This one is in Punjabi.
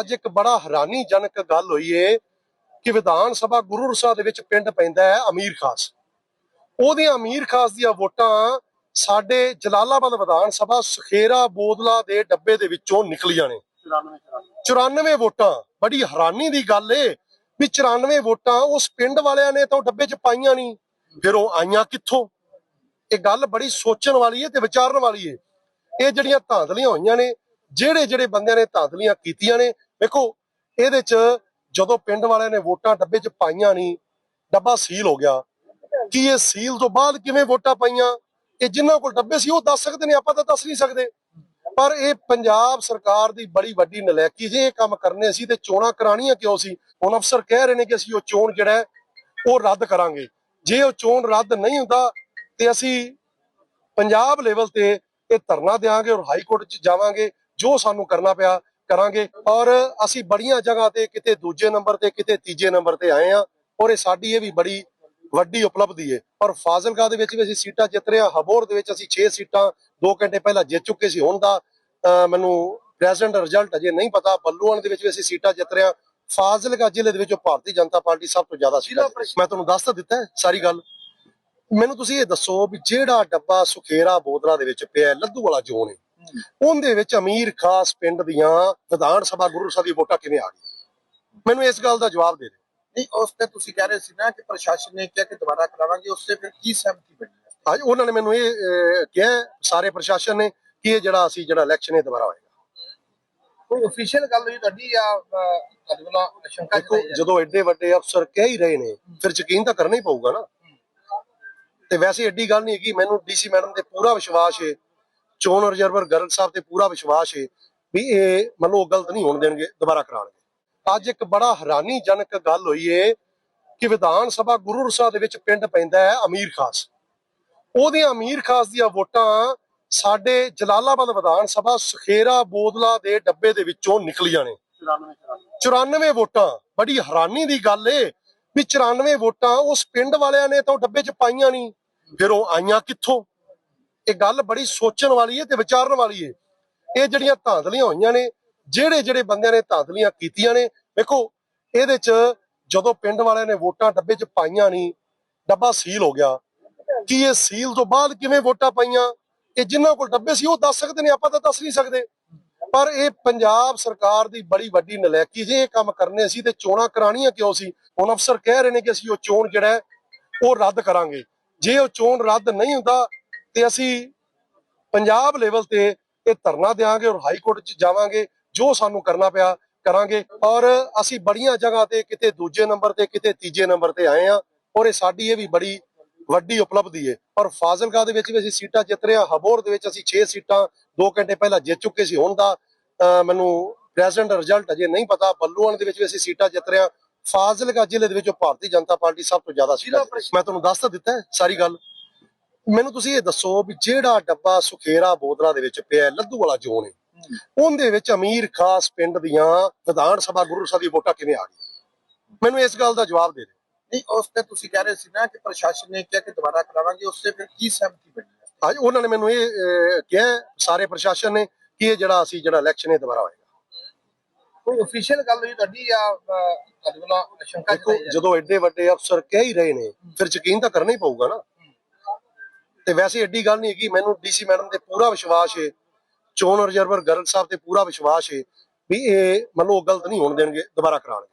ਅੱਜ ਇੱਕ ਬੜਾ ਹੈਰਾਨੀਜਨਕ ਗੱਲ ਹੋਈ ਏ ਕਿ ਵਿਧਾਨ ਸਭਾ ਗੁਰੂ ਰਸਾ ਦੇ ਵਿੱਚ ਪਿੰਡ ਪੈਂਦਾ ਹੈ ਅਮੀਰ ਖਾਸ। ਉਹਦੀਆਂ ਅਮੀਰ ਖਾਸ ਦੀਆਂ ਵੋਟਾਂ ਸਾਡੇ ਜਲਾਲਾਬਾਦ ਵਿਧਾਨ ਸਭਾ ਸੁਖੇਰਾ ਬੋਦਲਾ ਦੇ ਡੱਬੇ ਦੇ ਵਿੱਚੋਂ ਨਿਕਲੀਆਂ ਨੇ। 94 ਵੋਟਾਂ। ਬੜੀ ਹੈਰਾਨੀ ਦੀ ਗੱਲ ਏ ਵੀ 94 ਵੋਟਾਂ ਉਸ ਪਿੰਡ ਵਾਲਿਆਂ ਨੇ ਤਾਂ ਉਹ ਡੱਬੇ 'ਚ ਪਾਈਆਂ ਨਹੀਂ। ਫਿਰ ਉਹ ਆਈਆਂ ਕਿੱਥੋਂ? ਇਹ ਗੱਲ ਬੜੀ ਸੋਚਣ ਵਾਲੀ ਏ ਤੇ ਵਿਚਾਰਨ ਵਾਲੀ ਏ। ਇਹ ਜਿਹੜੀਆਂ ਧਾਂਦਲੀਆਂ ਹੋਈਆਂ ਨੇ ਜਿਹੜੇ ਜਿਹੜੇ ਬੰਦਿਆਂ ਨੇ ਧਾਂਦਲੀਆਂ ਕੀਤੀਆਂ ਨੇ, ਵੇਖੋ, ਇਹਦੇ 'ਚ ਜਦੋਂ ਪਿੰਡ ਵਾਲਿਆਂ ਨੇ ਵੋਟਾਂ ਡੱਬੇ 'ਚ ਪਾਈਆਂ ਨਹੀਂ ਡੱਬਾ ਸੀਲ ਹੋ ਗਿਆ। ਕੀ ਇਹ ਸੀਲ ਤੋਂ ਬਾਅਦ ਕਿਵੇਂ ਵੋਟਾਂ ਪਾਈਆਂ? ਇਹ ਜਿਨ੍ਹਾਂ ਕੋਲ ਡੱਬੇ ਸੀ, ਉਹ ਦੱਸ ਸਕਦੇ ਨੇ, ਆਪਾਂ ਤਾਂ ਦੱਸ ਨਹੀਂ ਸਕਦੇ। ਪਰ ਇਹ ਪੰਜਾਬ ਸਰਕਾਰ ਦੀ ਬੜੀ ਵੱਡੀ ਨਲਾਇਕੀ ਜੇ ਇਹ ਕੰਮ ਕਰਨੇ ਸੀ ਤੇ ਚੋਣਾਂ ਕਰਾਣੀਆਂ ਕਿਉਂ ਸੀ? ਹੁਣ ਅਫਸਰ ਕਹਿ ਰਹੇ ਨੇ ਕਿ ਅਸੀਂ ਉਹ ਚੋਣ ਜਿਹੜਾ ਉਹ ਰੱਦ ਕਰਾਂਗੇ। ਜੇ ਉਹ ਚੋਣ ਰੱਦ ਨਹੀਂ ਹੁੰਦਾ, ਤੇ ਅਸੀਂ ਪੰਜਾਬ ਲੈਵਲ ਤੇ ਇਹ ਧਰਨਾ ਦੇਾਂਗੇ ਔਰ ਹਾਈ ਕੋਰਟ 'ਚ ਜਾਵਾਂਗੇ। ਜੋ ਸਾਨੂੰ ਕਰਨਾ ਪਿਆ ਕਰਾਂਗੇ। ਔਰ ਅਸੀਂ ਬੜੀਆਂ ਜਗ੍ਹਾ ਤੇ ਕਿਤੇ ਦੂਜੇ ਨੰਬਰ ਤੇ ਕਿਤੇ ਤੀਜੇ ਨੰਬਰ ਤੇ ਆਏ ਆ ਔਰ ਇਹ ਸਾਡੀ ਇਹ ਵੀ ਬੜੀ ਵੱਡੀ ਉਪਲਬਧੀ ਹੈ। ਔਰ ਫਾਜ਼ਿਲਕਾ ਦੇ ਵਿੱਚ ਵੀ ਅਸੀਂ ਸੀਟਾਂ ਜਿੱਤ ਰਹੇ ਹਾਂ। ਹਬੋਰ ਦੇ ਵਿੱਚ ਅਸੀਂ 6 ਸੀਟਾਂ 2 ਘੰਟੇ ਪਹਿਲਾਂ ਜਿੱਤ ਚੁੱਕੇ ਸੀ। ਹੁਣ ਦਾ ਮੈਨੂੰ ਪ੍ਰੈਜ਼ੈਂਟ ਰਿਜ਼ਲਟ ਅਜੇ ਨਹੀਂ ਪਤਾ। ਬੱਲੂਆਣ ਦੇ ਵਿੱਚ ਵੀ ਅਸੀਂ ਸੀਟਾਂ ਜਿੱਤ ਰਹੇ ਹਾਂ। ਫਾਜ਼ਿਲਕਾ ਜ਼ਿਲ੍ਹੇ ਦੇ ਵਿੱਚੋਂ ਭਾਰਤੀ ਜਨਤਾ ਪਾਰਟੀ ਸਭ ਤੋਂ ਜ਼ਿਆਦਾ ਸੀਟਾਂ। ਮੈਂ ਤੁਹਾਨੂੰ ਦੱਸ ਤਾਂ ਦਿੱਤਾ ਸਾਰੀ ਗੱਲ। ਮੈਨੂੰ ਤੁਸੀਂ ਇਹ ਦੱਸੋ ਵੀ ਜਿਹੜਾ ਡੱਬਾ ਸੁਖੇਰਾ ਬੋਦਲਾ ਦੇ ਵਿੱਚ ਪਿਆ ਲੱਧੂ ਵਾਲਾ ਜ਼ੋਨ ਹੈ। ਉਹਦੇ ਵਿੱਚ ਅਮੀਰ ਖਾਸ ਪਿੰਡ ਦੀਆਂ ਵਿਧਾਨ ਸਭਾ ਗੁਰੂ ਸਾਹਿਬ ਦੀ ਵੋਟਾਂ ਕਿਵੇਂ ਆ ਗਈਆਂ? ਮੈਨੂੰ ਇਸ ਗੱਲ ਦਾ ਜਵਾਬ ਦੇ ਦਿਓ। ਨਹੀਂ ਉਸ ਤੇ ਤੁਸੀਂ ਕਹਿ ਰਹੇ ਸੀ ਨਾ ਕਿ ਪ੍ਰਸ਼ਾਸਨ ਨੇ ਕਿਹਾ ਕਿ ਦੁਬਾਰਾ ਕਰਾਵਾਂਗੇ ਉਸ ਤੇ ਫਿਰ ਕੀ ਸਹਿਮਤੀ ਬਣੀ? ਅੱਜ ਉਹਨਾਂ ਨੇ ਮੈਨੂੰ ਇਹ ਕਿਹਾ ਸਾਰੇ ਪ੍ਰਸ਼ਾਸਨ ਨੇ ਕਿ ਇਹ ਜਿਹੜਾ ਅਸੀਂ ਜਿਹੜਾ ਇਲੈਕਸ਼ਨ ਇਹ ਦੁਬਾਰਾ ਹੋਏਗਾ। ਕੋਈ ਅਫੀਸ਼ੀਅਲ ਗੱਲ ਹੋਈ ਤੁਹਾਡੀ ਜਾਂ ਤੁਹਾਡੇ ਵੱਲੋਂ ਸ਼ੰਕਾ ਜਦੋਂ ਐਡੇ ਵੱਡੇ ਅਫਸਰ ਕਹਿ ਹੀ ਰਹੇ ਨੇ ਫਿਰ ਯਕੀਨ ਤਾਂ ਕਰਨਾ ਹੀ ਪਊਗਾ ਨਾ। ਤੇ ਵੈਸੇ ਐਡੀ ਗੱਲ ਨਹੀਂ ਹੈਗੀ ਮੈਨੂੰ ਡੀਸੀ ਮੈਡਮ ਤੇ ਪੂਰਾ ਵਿਸ਼ਵਾਸ ਹੈ ਚੋਣ ਰਿਜ਼ਰਵਰ ਗਰਗ ਸਾਹਿਬ ਤੇ ਪੂਰਾ ਵਿਸ਼ਵਾਸ ਹੈ ਵੀ ਇਹ ਮੰਨ ਲਓ ਗਲਤ ਨਹੀਂ ਹੋਣ ਦੇਣਗੇ ਦੁਬਾਰਾ ਕਰਾਉਣਗੇ। ਅੱਜ ਇੱਕ ਬੜਾ ਹੈਰਾਨੀਜਨਕ ਗੱਲ ਹੋਈ ਏ ਕਿ ਵਿਧਾਨ ਸਭਾ ਗੁਰੂ ਰਸਾ ਦੇ ਵਿੱਚ ਪਿੰਡ ਪੈਂਦਾ ਹੈ ਅਮੀਰ ਖਾਸ। ਉਹਦੀਆਂ ਅਮੀਰ ਖਾਸ ਦੀਆਂ ਵੋਟਾਂ ਸਾਡੇ ਜਲਾਲਾਬਾਦ ਵਿਧਾਨ ਸਭਾ ਸੁਖੇਰਾ ਬੋਦਲਾ ਦੇ ਡੱਬੇ ਦੇ ਵਿੱਚੋਂ ਨਿਕਲੀਆਂ ਨੇ। 94 ਵੋਟਾਂ ਬੜੀ ਹੈਰਾਨੀ ਦੀ ਗੱਲ ਏ ਵੀ 94 ਵੋਟਾਂ ਉਸ ਪਿੰਡ ਵਾਲਿਆਂ ਨੇ ਤਾਂ ਡੱਬੇ 'ਚ ਪਾਈਆਂ ਨਹੀਂ। ਫਿਰ ਉਹ ਆਈਆਂ ਕਿੱਥੋਂ? ਇਹ ਗੱਲ ਬੜੀ ਸੋਚਣ ਵਾਲੀ ਹੈ ਤੇ ਵਿਚਾਰਨ ਵਾਲੀ ਹੈ ਇਹ ਜਿਹੜੀਆਂ ਧਾਂਦਲੀਆਂ ਹੋਈਆਂ ਨੇ, ਜਿਹੜੇ ਜਿਹੜੇ ਬੰਦਿਆਂ ਨੇ ਧਾਂਦਲੀਆਂ ਕੀਤੀਆਂ ਨੇ, ਵੇਖੋ, ਇਹਦੇ 'ਚ ਜਦੋਂ ਪਿੰਡ ਵਾਲਿਆਂ ਨੇ ਵੋਟਾਂ ਡੱਬੇ 'ਚ ਪਾਈਆਂ ਨਹੀਂ ਡੱਬਾ ਸੀਲ ਹੋ ਗਿਆ। ਕੀ ਇਹ ਸੀਲ ਤੋਂ ਬਾਅਦ ਕਿਵੇਂ ਵੋਟਾਂ ਪਾਈਆਂ? ਇਹ ਜਿਨ੍ਹਾਂ ਕੋਲ ਡੱਬੇ ਸੀ, ਉਹ ਦੱਸ ਸਕਦੇ ਨੇ, ਆਪਾਂ ਤਾਂ ਦੱਸ ਨਹੀਂ ਸਕਦੇ। ਪਰ ਇਹ ਪੰਜਾਬ ਸਰਕਾਰ ਦੀ ਬੜੀ ਵੱਡੀ ਨਲਾਇਕੀ ਜੇ ਇਹ ਕੰਮ ਕਰਨੇ ਸੀ ਤੇ ਚੋਣਾਂ ਕਰਾਣੀਆਂ ਕਿਉਂ ਸੀ? ਹੁਣ ਅਫਸਰ ਕਹਿ ਰਹੇ ਨੇ ਕਿ ਅਸੀਂ ਉਹ ਚੋਣ ਜਿਹੜਾ ਉਹ ਰੱਦ ਕਰਾਂਗੇ। ਜੇ ਉਹ ਚੋਣ ਰੱਦ ਨਹੀਂ ਹੁੰਦਾ ਤੇ ਅਸੀਂ ਪੰਜਾਬ ਲੈਵਲ ਤੇ ਇਹ ਧਰਨਾ ਦੇਾਂਗੇ ਔਰ ਹਾਈ ਕੋਰਟ 'ਚ ਜਾਵਾਂਗੇ ਜੋ ਸਾਨੂੰ ਕਰਨਾ ਪਿਆ ਕਰਾਂਗੇ ਔਰ ਅਸੀਂ ਬੜੀਆਂ ਜਗ੍ਹਾ ਤੇ ਕਿਤੇ ਦੂਜੇ ਨੰਬਰ ਤੇ ਕਿਤੇ ਤੀਜੇ ਨੰਬਰ ਤੇ ਆਏ ਆ ਔਰ ਇਹ ਸਾਡੀ ਇਹ ਵੀ ਬੜੀ ਵੱਡੀ ਉਪਲਬਧੀ ਹੈ। ਔਰ ਫਾਜ਼ਿਲਕਾ ਦੇ ਵਿੱਚ ਵੀ ਅਸੀਂ ਸੀਟਾਂ ਜਿੱਤ ਰਹੇ ਹਾਂ ਹਬੋਰ ਦੇ ਵਿੱਚ ਅਸੀਂ 6 ਸੀਟਾਂ 2 ਘੰਟੇ ਪਹਿਲਾਂ ਜਿੱਤ ਚੁੱਕੇ ਸੀ। ਹੁਣ ਦਾ ਮੈਨੂੰ ਪ੍ਰੈਜ਼ੈਂਟ ਰਿਜ਼ਲਟ ਅਜੇ ਨਹੀਂ ਪਤਾ ਬੱਲੂਆਣ ਦੇ ਵਿੱਚ ਵੀ ਅਸੀਂ ਸੀਟਾਂ ਜਿੱਤ ਰਹੇ ਹਾਂ। ਫਾਜ਼ਿਲਕਾ ਜ਼ਿਲ੍ਹੇ ਦੇ ਵਿੱਚੋਂ ਭਾਰਤੀ ਜਨਤਾ ਪਾਰਟੀ ਸਭ ਤੋਂ ਜ਼ਿਆਦਾ ਸੀਟਾਂ। ਮੈਂ ਤੁਹਾਨੂੰ ਦੱਸ ਤਾਂ ਦਿੱਤਾ ਸਾਰੀ ਗੱਲ। ਮੈਨੂੰ ਤੁਸੀਂ ਇਹ ਦੱਸੋ ਵੀ ਜਿਹੜਾ ਡੱਬਾ ਸੁਖੇਰਾ ਬੋਦਲਾ ਦੇ ਵਿੱਚ ਪਿਆ ਲੱਧੂ ਵਾਲਾ ਜ਼ੋਨ ਹੈ ਉਹਦੇ ਵਿੱਚ ਅਮੀਰ ਖਾਸ ਪਿੰਡ ਦੀਆਂ ਵਿਧਾਨ ਸਭਾ ਗੁਰੂ ਸਾਹਿਬ ਦੀ ਵੋਟਾਂ ਕਿਵੇਂ ਆ ਗਈਆਂ? ਮੈਨੂੰ ਇਸ ਗੱਲ ਦਾ ਜਵਾਬ ਦੇ ਦਿਓ। ਨਹੀਂ ਉਸ ਤੇ ਤੁਸੀਂ ਕਹਿ ਰਹੇ ਸੀ ਨਾ ਕਿ ਪ੍ਰਸ਼ਾਸਨ ਨੇ ਕਿਹਾ ਕਿ ਦੁਬਾਰਾ ਕਰਾਵਾਂਗੇ ਉਸ ਤੇ ਫਿਰ ਕੀ ਸਹਿਮਤੀ ਬਣੀ? ਅੱਜ ਉਹਨਾਂ ਨੇ ਮੈਨੂੰ ਇਹ ਕਿਹਾ ਸਾਰੇ ਪ੍ਰਸ਼ਾਸਨ ਨੇ ਕਿ ਇਹ ਜਿਹੜਾ ਅਸੀਂ ਜਿਹੜਾ ਇਲੈਕਸ਼ਨ ਇਹ ਦੁਬਾਰਾ ਹੋਏਗਾ। ਕੋਈ ਅਫੀਸ਼ੀਅਲ ਗੱਲ ਹੋਈ ਤੁਹਾਡੀ ਜਾਂ ਤੁਹਾਡੇ ਵੱਲੋਂ ਸ਼ੰਕਾ ਜਦੋਂ ਐਡੇ ਵੱਡੇ ਅਫਸਰ ਕਹਿ ਹੀ ਰਹੇ ਨੇ ਫਿਰ ਯਕੀਨ ਤਾਂ ਕਰਨਾ ਹੀ ਪਊਗਾ ਨਾ। ਤੇ ਵੈਸੇ ਐਡੀ ਗੱਲ ਨਹੀਂ ਹੈਗੀ, ਮੈਨੂੰ ਡੀਸੀ ਮੈਡਮ ਤੇ ਪੂਰਾ ਵਿਸ਼ਵਾਸ ਹੈ ਚੋਣ ਰਿਜ਼ਰਵਰ ਗਰਗ ਸਾਹਿਬ ਤੇ ਪੂਰਾ ਵਿਸ਼ਵਾਸ ਹੈ ਵੀ ਇਹ ਮੰਨ ਲਓ ਗਲਤ ਨਹੀਂ ਹੋਣ ਦੇਣਗੇ, ਦੁਬਾਰਾ ਕਰਾਉਣਗੇ।